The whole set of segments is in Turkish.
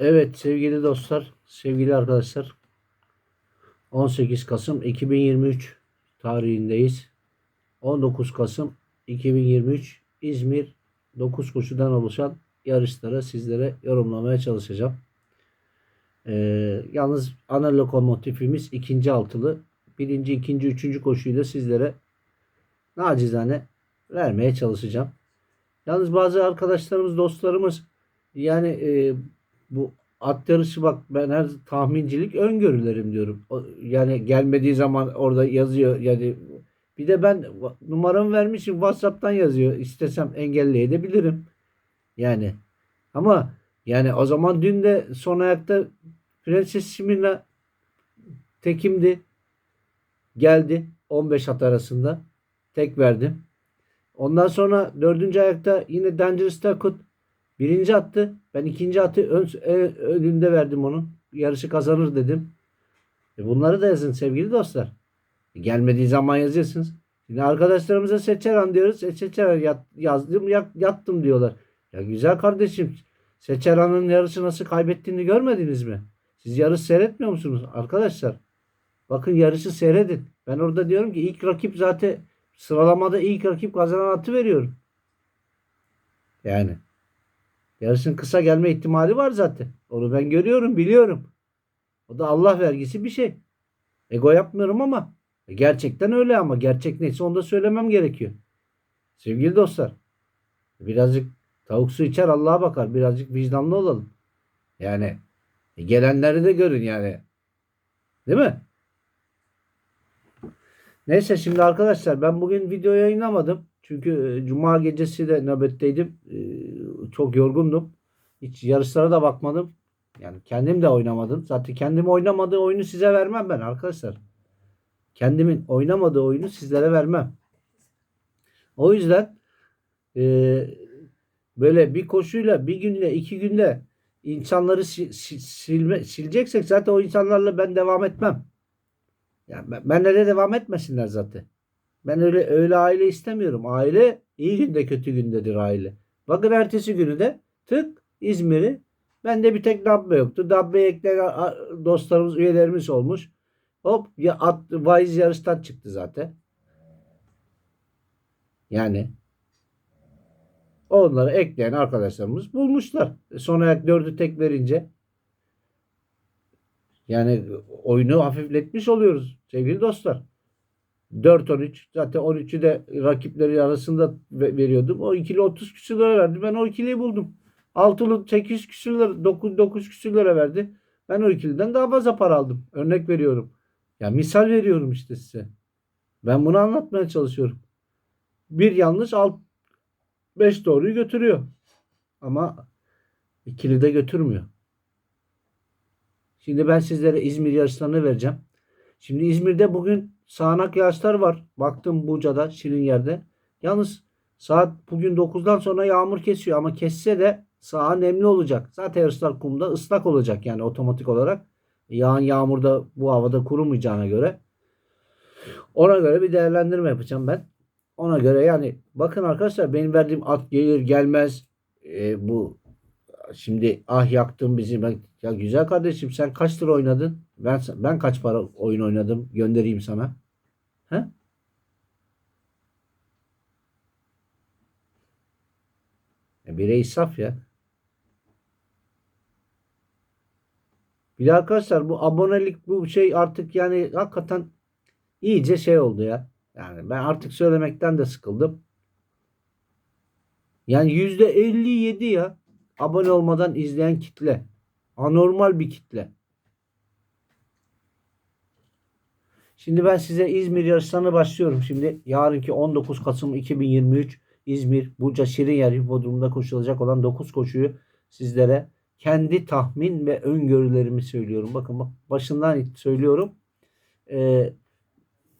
Evet sevgili dostlar, sevgili arkadaşlar. 18 Kasım 2023 tarihindeyiz. 19 Kasım 2023 İzmir 9 koşudan oluşan yarışlara sizlere yorumlamaya çalışacağım. Ee, yalnız ana lokomotifimiz ikinci altılı. Birinci, ikinci, üçüncü koşuyu da sizlere nacizane vermeye çalışacağım. Yalnız bazı arkadaşlarımız, dostlarımız yani e, bu at yarışı bak ben her tahmincilik öngörülerim diyorum. Yani gelmediği zaman orada yazıyor yani bir de ben numaramı vermişim WhatsApp'tan yazıyor. İstesem engelleyebilirim. Yani ama yani o zaman dün de son ayakta Prenses Simina tekimdi. Geldi 15 at arasında. Tek verdim. Ondan sonra dördüncü ayakta yine Dangerous Takut birinci attı. Ben ikinci atı ön, en- önünde verdim onun. Yarışı kazanır dedim. E bunları da yazın sevgili dostlar. E gelmediği zaman yazıyorsunuz. Şimdi arkadaşlarımıza Seçeran diyoruz. E Seçeran yat, yazdım yat- yattım diyorlar. Ya güzel kardeşim Seçeran'ın yarışı nasıl kaybettiğini görmediniz mi? Siz yarış seyretmiyor musunuz arkadaşlar? Bakın yarışı seyredin. Ben orada diyorum ki ilk rakip zaten sıralamada ilk rakip kazanan atı veriyorum. Yani. Yarışın kısa gelme ihtimali var zaten. Onu ben görüyorum, biliyorum. O da Allah vergisi bir şey. Ego yapmıyorum ama e, gerçekten öyle ama gerçek neyse onu da söylemem gerekiyor. Sevgili dostlar, birazcık tavuk su içer Allah'a bakar. Birazcık vicdanlı olalım. Yani e, gelenleri de görün yani. Değil mi? Neyse şimdi arkadaşlar ben bugün video yayınlamadım. Çünkü e, cuma gecesi de nöbetteydim. Çok yorgundum. Hiç yarışlara da bakmadım. Yani kendim de oynamadım. Zaten kendim oynamadığı oyunu size vermem ben arkadaşlar. Kendimin oynamadığı oyunu sizlere vermem. O yüzden e, böyle bir koşuyla bir günle iki günde insanları si- si- silme, sileceksek zaten o insanlarla ben devam etmem. Yani ben, benle de devam etmesinler zaten. Ben öyle öyle aile istemiyorum. Aile iyi günde kötü gündedir aile. Bakın ertesi günü de tık İzmir'i bende bir tek Dabbe yoktu. Dabbe ekleyen dostlarımız, üyelerimiz olmuş. Hop ya at, vaiz yarıştan çıktı zaten. Yani onları ekleyen arkadaşlarımız bulmuşlar. E, Son ayak dördü tek verince yani oyunu hafifletmiş oluyoruz sevgili dostlar. 4-13 zaten 13'ü de rakipleri arasında ve- veriyordum. O ikili 30 küsür lira verdi. Ben o ikiliyi buldum. Altılı 8 küsür lira 9, 9 küsür lira verdi. Ben o ikiliden daha fazla para aldım. Örnek veriyorum. Ya misal veriyorum işte size. Ben bunu anlatmaya çalışıyorum. Bir yanlış alt 5 doğruyu götürüyor. Ama ikili de götürmüyor. Şimdi ben sizlere İzmir yarışlarını vereceğim. Şimdi İzmir'de bugün sağanak yağışlar var. Baktım Buca'da, Şirin yerde. Yalnız saat bugün 9'dan sonra yağmur kesiyor ama kesse de saha nemli olacak. Zaten yarışlar kumda ıslak olacak yani otomatik olarak. Yağan yağmurda bu havada kurumayacağına göre. Ona göre bir değerlendirme yapacağım ben. Ona göre yani bakın arkadaşlar benim verdiğim at gelir gelmez e, bu şimdi ah yaktım bizi ben ya güzel kardeşim sen kaç lira oynadın? Ben ben kaç para oyun oynadım? Göndereyim sana. He? E, bire israf ya. Bir de arkadaşlar bu abonelik bu şey artık yani hakikaten iyice şey oldu ya. Yani ben artık söylemekten de sıkıldım. Yani yüzde 57 ya abone olmadan izleyen kitle. Anormal bir kitle. Şimdi ben size İzmir yarışlarına başlıyorum. Şimdi yarınki 19 Kasım 2023 İzmir Burca Şirinyer Hipodromu'nda koşulacak olan 9 koşuyu sizlere kendi tahmin ve öngörülerimi söylüyorum. Bakın bak başından söylüyorum. Ee,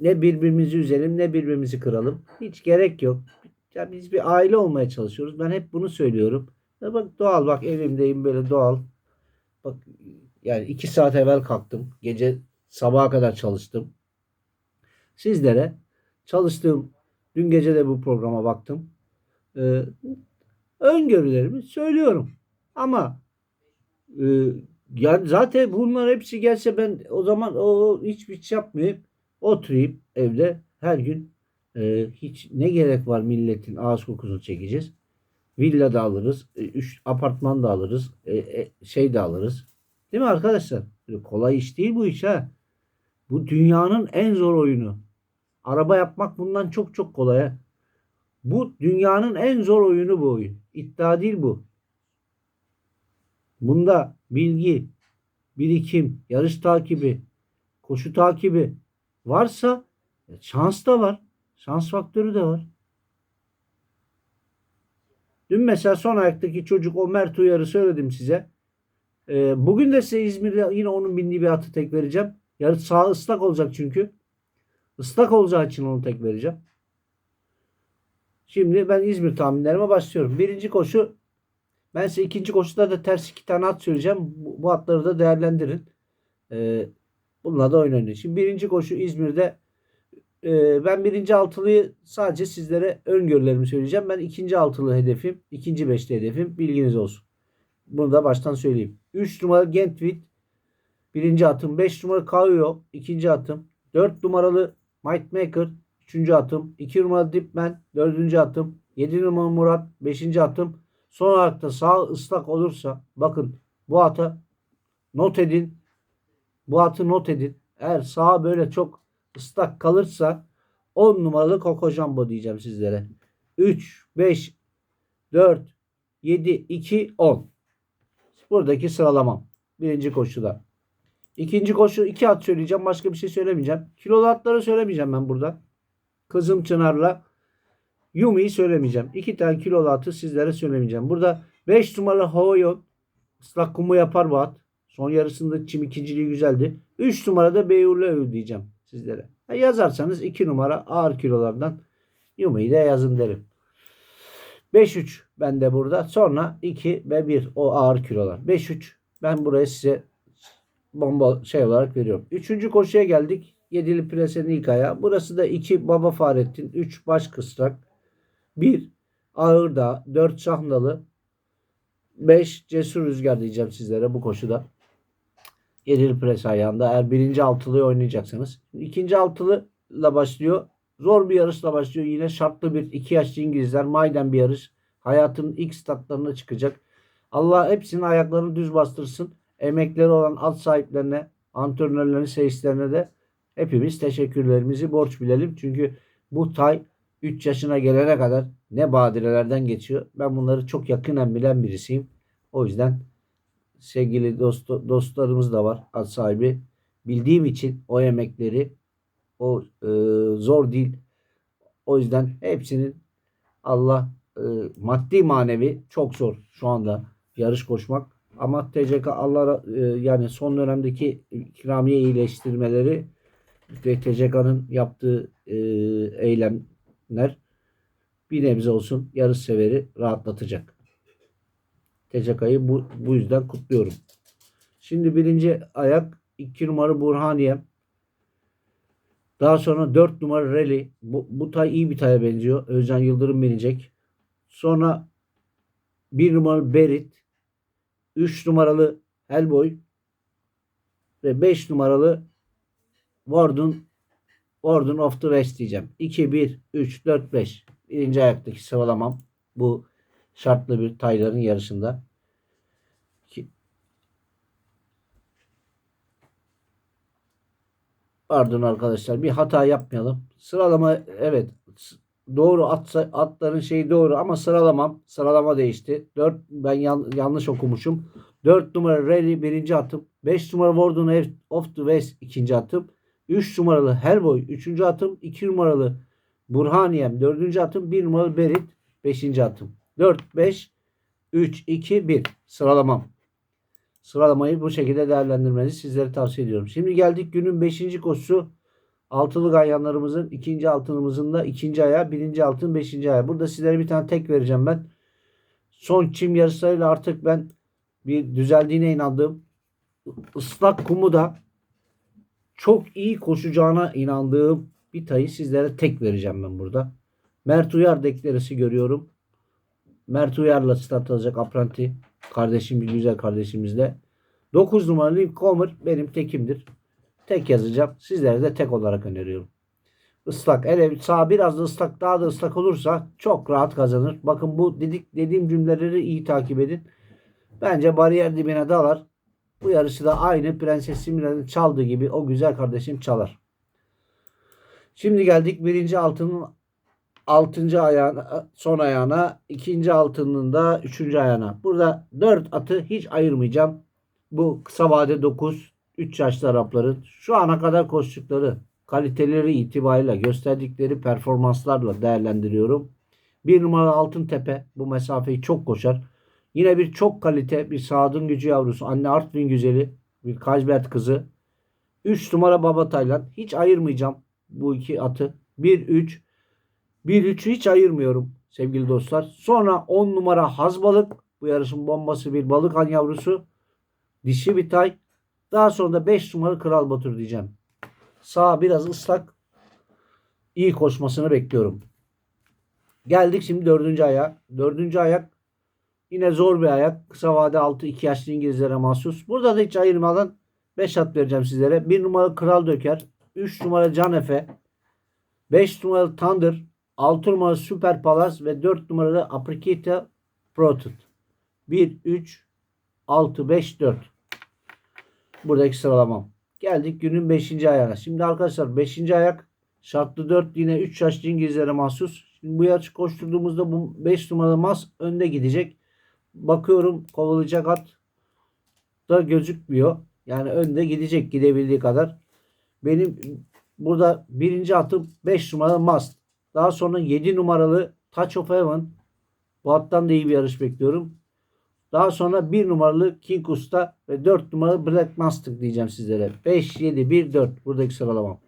ne birbirimizi üzelim ne birbirimizi kıralım. Hiç gerek yok. Ya biz bir aile olmaya çalışıyoruz. Ben hep bunu söylüyorum. Ya bak doğal bak evimdeyim böyle doğal. Bak yani iki saat evvel kalktım. Gece sabaha kadar çalıştım. Sizlere çalıştığım dün gece de bu programa baktım. Ee, öngörülerimi söylüyorum. Ama Ee, yani zaten bunlar hepsi gelse ben o zaman o hiçbir şey yapmayayım. Oturayım evde her gün e, hiç ne gerek var milletin ağız kokusunu çekeceğiz. Villa da alırız. e, Üç, apartman da alırız. e, e, şey de alırız. Değil mi arkadaşlar? Kolay iş değil bu iş ha. Bu dünyanın en zor oyunu. Araba yapmak bundan çok çok kolay. ha. Bu dünyanın en zor oyunu bu oyun. İddia değil bu. Bunda bilgi, birikim, yarış takibi, koşu takibi varsa şans da var. Şans faktörü de var. Dün mesela son ayaktaki çocuk o Mert Uyar'ı söyledim size. Ee, bugün de size İzmir'de yine onun bindiği bir atı tek vereceğim. Yarın sağ ıslak olacak çünkü. Islak olacağı için onu tek vereceğim. Şimdi ben İzmir tahminlerime başlıyorum. Birinci koşu ben size ikinci koşuda da ters iki tane at söyleyeceğim. Bu, bu atları da değerlendirin. Ee, bununla da oynayın. Şimdi birinci koşu İzmir'de e, ben birinci altılıyı sadece sizlere öngörülerimi söyleyeceğim. Ben ikinci altılı hedefim, ikinci beşli hedefim bilginiz olsun. Bunu da baştan söyleyeyim. 3 numaralı Gentvit birinci atım. 5 numaralı Kauyo ikinci atım. 4 numaralı Might Maker üçüncü atım. 2 numaralı Dipman dördüncü atım. 7 numaralı Murat beşinci atım. Son olarak da sağ ıslak olursa bakın bu ata not edin. Bu atı not edin. Eğer sağ böyle çok ıslak kalırsa 10 numaralı Coco Jumbo diyeceğim sizlere. 3, 5, 4, 7, 2, 10. Buradaki sıralamam. Birinci koşuda. İkinci koşu iki at söyleyeceğim. Başka bir şey söylemeyeceğim. Kilolu atları söylemeyeceğim ben burada. Kızım Çınar'la Yumi'yi söylemeyeceğim. İki tane kilolu atı sizlere söylemeyeceğim. Burada 5 numaralı Hoyon ıslak kumu yapar bu at. Son yarısında çim ikinciliği güzeldi. 3 numarada Beyurlu Öv diyeceğim sizlere. Ha, yazarsanız 2 numara ağır kilolardan Yumi'yi de yazın derim. 5-3 ben de burada. Sonra 2 ve 1 o ağır kilolar. 5-3 ben buraya size bomba şey olarak veriyorum. Üçüncü koşuya geldik. Yedili Prese'nin ilk ayağı. Burası da 2 Baba Fahrettin. 3 Baş Kısrak. 1 Ağırdağ. 4 Şahnalı. 5 Cesur Rüzgar diyeceğim sizlere bu koşuda. Yedili Prese ayağında. Eğer birinci altılıyı oynayacaksanız. ikinci altılıyla başlıyor. Zor bir yarışla başlıyor. Yine şartlı bir iki yaşlı İngilizler. Mayden bir yarış. Hayatın ilk statlarına çıkacak. Allah hepsinin ayaklarını düz bastırsın. Emekleri olan at sahiplerine, antrenörlerine, seyislerine de hepimiz teşekkürlerimizi borç bilelim. Çünkü bu tay 3 yaşına gelene kadar ne badirelerden geçiyor. Ben bunları çok yakinen bilen birisiyim. O yüzden sevgili dost, dostlarımız da var at sahibi. Bildiğim için o emekleri o e, zor değil. O yüzden hepsinin Allah e, maddi manevi çok zor şu anda yarış koşmak. Ama TCK Allah e, yani son dönemdeki ikramiye iyileştirmeleri ve TCK'nın yaptığı e, eylemler bir nebze olsun yarış severi rahatlatacak. TCK'yı bu, bu yüzden kutluyorum. Şimdi birinci ayak 2 numara Burhaniye. Daha sonra 4 numara Rally. Bu, bu tay iyi bir taya benziyor. Özcan Yıldırım binecek. Sonra 1 numaralı Berit. 3 numaralı Hellboy. Ve 5 numaralı Warden Warden of the West diyeceğim. 2, 1, 3, 4, 5. Birinci ayaktaki sıralamam. Bu şartlı bir tayların yarışında. İki- Pardon arkadaşlar bir hata yapmayalım. Sıralama evet doğru at, atların şeyi doğru ama sıralamam sıralama değişti. 4 ben yan- yanlış okumuşum. 4 numara Rally birinci atım. 5 numara Warden of the West ikinci atım. 3 numaralı Hellboy üçüncü atım. 2 numaralı Burhaniyem dördüncü atım. 1 numaralı Berit beşinci atım. 4, 5, 3, 2, 1 sıralamam. Sıralamayı bu şekilde değerlendirmenizi sizlere tavsiye ediyorum. Şimdi geldik günün 5. koşusu. Altılı ganyanlarımızın ikinci altınımızın da ikinci ayağı, birinci altın, beşinci ayağı. Burada sizlere bir tane tek vereceğim ben. Son çim yarışlarıyla artık ben bir düzeldiğine inandığım ıslak kumu da çok iyi koşacağına inandığım bir tayı sizlere tek vereceğim ben burada. Mert Uyar deklaresi görüyorum. Mert Uyar'la start alacak apranti. Kardeşim bir güzel kardeşimizle. 9 numaralı Comer benim tekimdir. Tek yazacağım. Sizlere de tek olarak öneriyorum. Islak. Hele sağ biraz da ıslak daha da ıslak olursa çok rahat kazanır. Bakın bu dedik dediğim cümleleri iyi takip edin. Bence bariyer dibine dalar. Bu yarışı da aynı Prenses Simra'nın çaldığı gibi o güzel kardeşim çalar. Şimdi geldik birinci altının altıncı ayağına, son ayağına, ikinci altının da üçüncü ayağına. Burada dört atı hiç ayırmayacağım. Bu kısa vade 9, 3 yaşlı Arapların şu ana kadar koştukları kaliteleri itibariyle gösterdikleri performanslarla değerlendiriyorum. Bir numara Altın Tepe bu mesafeyi çok koşar. Yine bir çok kalite bir Sadın gücü yavrusu. Anne Artvin güzeli. Bir Kajbert kızı. 3 numara Baba Taylan. Hiç ayırmayacağım bu iki atı. 1-3. 1-3'ü hiç ayırmıyorum sevgili dostlar. Sonra 10 numara Hazbalık. Bu yarışın bombası bir balık yavrusu. Dişi bir tay. Daha sonra da 5 numara Kral Batur diyeceğim. Sağ biraz ıslak. İyi koşmasını bekliyorum. Geldik şimdi dördüncü ayak. Dördüncü ayak yine zor bir ayak. Kısa vade 6 2 yaşlı İngilizlere mahsus. Burada da hiç ayırmadan 5 at vereceğim sizlere. 1 numara Kral Döker. 3 numara Can Efe. 5 numara Thunder. 6 numara Süper Palas ve 4 numaralı Aprikita Protut. 1, 3, 6, 5, 4. Buradaki sıralamam. Geldik günün 5. ayağına. Şimdi arkadaşlar 5. ayak şartlı 4 yine 3 yaşlı İngilizlere mahsus. Şimdi bu yarışı koşturduğumuzda bu 5 numaralı mas önde gidecek. Bakıyorum kovalayacak at da gözükmüyor. Yani önde gidecek gidebildiği kadar. Benim burada birinci atım 5 numaralı Mast. Daha sonra 7 numaralı Touch of Heaven. Bu attan da iyi bir yarış bekliyorum. Daha sonra 1 numaralı King Usta ve 4 numaralı Black Master diyeceğim sizlere. 5, 7, 1, 4 buradaki sıralamam.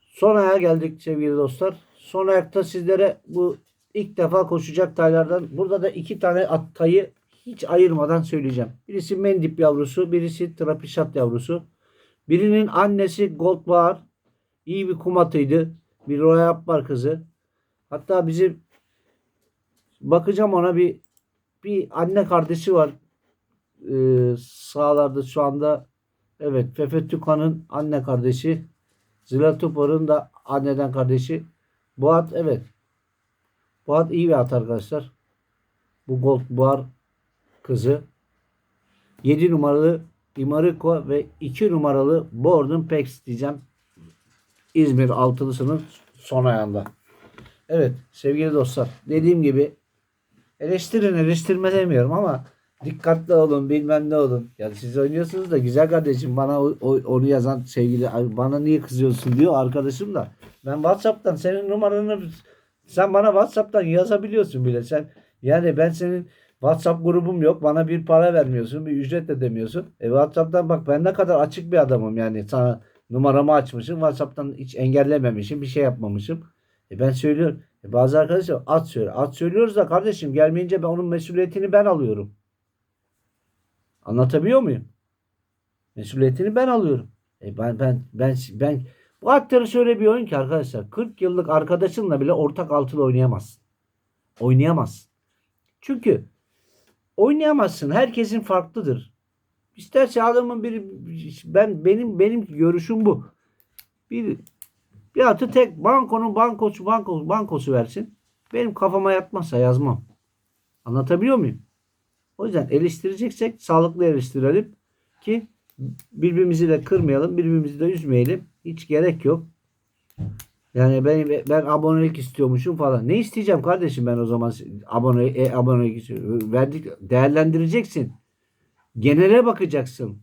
Son ayağa geldik sevgili dostlar. Son ayakta sizlere bu ilk defa koşacak taylardan. Burada da iki tane at tayı hiç ayırmadan söyleyeceğim. Birisi Mendip yavrusu, birisi Trapişat yavrusu. Birinin annesi Goldbar. iyi bir kum atıydı. Bir Royal var kızı. Hatta bizim bakacağım ona bir bir anne kardeşi var. Ee, sağlarda şu anda evet Fefe Tükan'ın anne kardeşi. Zlatopor'un da anneden kardeşi. Bu at evet. Bu at iyi bir at arkadaşlar. Bu Gold Bar kızı. 7 numaralı Imariko ve 2 numaralı Borden Pex diyeceğim. İzmir altılısının son ayağında. Evet sevgili dostlar dediğim gibi eleştirin eleştirme demiyorum ama dikkatli olun bilmem ne olun. Ya siz oynuyorsunuz da güzel kardeşim bana onu yazan sevgili "Ay, bana niye kızıyorsun diyor arkadaşım da. Ben Whatsapp'tan senin numaranı sen bana Whatsapp'tan yazabiliyorsun bile. Sen yani ben senin WhatsApp grubum yok. Bana bir para vermiyorsun. Bir ücret de demiyorsun. E WhatsApp'tan bak ben ne kadar açık bir adamım yani. Sana numaramı açmışım. WhatsApp'tan hiç engellememişim. Bir şey yapmamışım. E ben söylüyorum. E bazı arkadaşlar at söylüyor. At söylüyoruz da kardeşim gelmeyince ben onun mesuliyetini ben alıyorum. Anlatabiliyor muyum? Mesuliyetini ben alıyorum. E ben ben ben ben bu atları şöyle bir oyun ki arkadaşlar 40 yıllık arkadaşınla bile ortak altılı oynayamazsın. Oynayamazsın. Çünkü oynayamazsın. Herkesin farklıdır. İsterse adamın bir ben benim benim görüşüm bu. Bir bir atı tek bankonun bankosu bankosu bankosu versin. Benim kafama yatmazsa yazmam. Anlatabiliyor muyum? O yüzden eleştireceksek sağlıklı eleştirelim ki birbirimizi de kırmayalım, birbirimizi de üzmeyelim. Hiç gerek yok. Yani ben ben abonelik istiyormuşum falan. Ne isteyeceğim kardeşim ben o zaman abone e, abonelik. Verdik değerlendireceksin. Genele bakacaksın.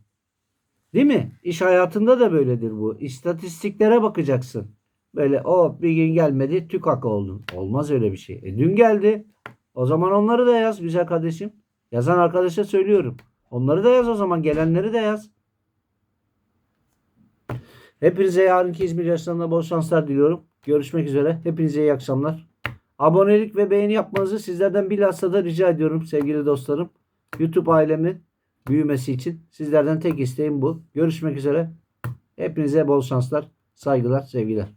Değil mi? İş hayatında da böyledir bu. İstatistiklere bakacaksın. Böyle o bir gün gelmedi tükak oldun. Olmaz öyle bir şey. E, dün geldi. O zaman onları da yaz güzel kardeşim. Yazan arkadaşa söylüyorum. Onları da yaz o zaman. Gelenleri de yaz. Hepinize yarınki İzmir yarışlarında bol şanslar diliyorum. Görüşmek üzere. Hepinize iyi akşamlar. Abonelik ve beğeni yapmanızı sizlerden bilhassa da rica ediyorum sevgili dostlarım. YouTube ailemin büyümesi için sizlerden tek isteğim bu. Görüşmek üzere. Hepinize bol şanslar, saygılar, sevgiler.